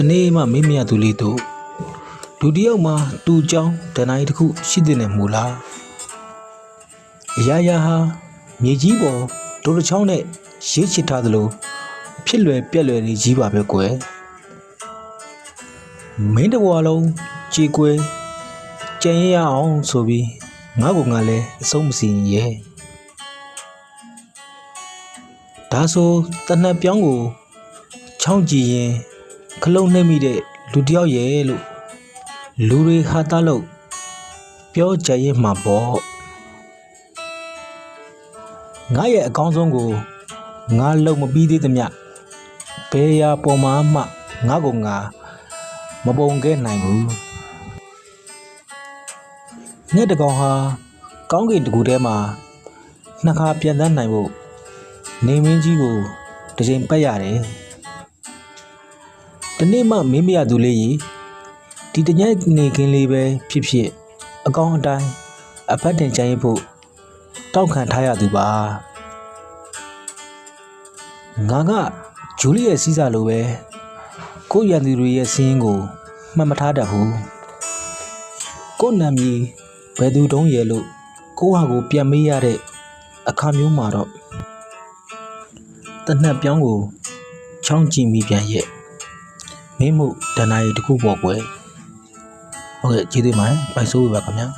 တနေ့မှမေ့မရသူလေးတို့လူတယောက်မှာတူချောင်းဒဏိုင်းတစ်ခုရှိတဲ့နယ်မူလားအရာရာဟာမြေကြီးပေါ်ဒိုးတစ်ချောင်းနဲ့ရေးချစ်ထားသလိုဖြစ်လွယ်ပြက်လွယ်နေကြီးပါပဲကွယ်မင်းတစ်ဘဝလုံးကြေကွယ်ကြံရရအောင်ဆိုပြီးငါ့ကိုငါလည်းအဆုံးမစီရဲ့ဒါဆိုတနတ်ပြောင်းကိုချောင်းကြည့်ရင် ခလုံးနှိမ့်မိတဲ့လူတစ်ယောက်ရဲ့လို့လူတွေဟာတာလို့ပြောကြရင်မှာပေါ့ငါရဲ့အကောင်းဆုံးကိုငါလုံမပြီးသေးသမျှဘယ်ရာပေါ်မှာမှငါ့ကိုငါမပုံခဲ့နိုင်ဘူးငှက်တစ်ကောင်ဟာကောင်းကင်တစ်ခုထဲမှာနှစ်ခါပြန်တန်းနိုင်ဖို့နေမင်းကြီးကိုတစ်ချိန်ပတ်ရတယ် ဒီနေ့မှမင်းမရသူလေးကြီးဒီတညက်နေခင်းလေးပဲဖြစ်ဖြစ်အကောင်းအတိုင်းအဖက်တင်ချင်ဖို့တောက်ခံထားရသူပါငါကဂျူလီရဲ့စီးစာလိုပဲကိုယ့်ရန်သူတွေရဲ့စင်းကိုမှတ်မထားတတ်ဘူးကိုယ့်နာမည်ဘယ်သူတုံးရဲ့လို့ကိုယ့်ဟာကိုပြန်မေးရတဲ့အခါမျိုးမှာတော့တနက်ပြောင်းကိုချောင်းကြည့်မိပြန်ရဲ့ မင်းမှုတဏှာရီတစ်ခုပေါ့ကွယ်ဟုတ်ကဲ့ကျေးဇူးပါပိုက်ဆိုးပါခင်ဗျာ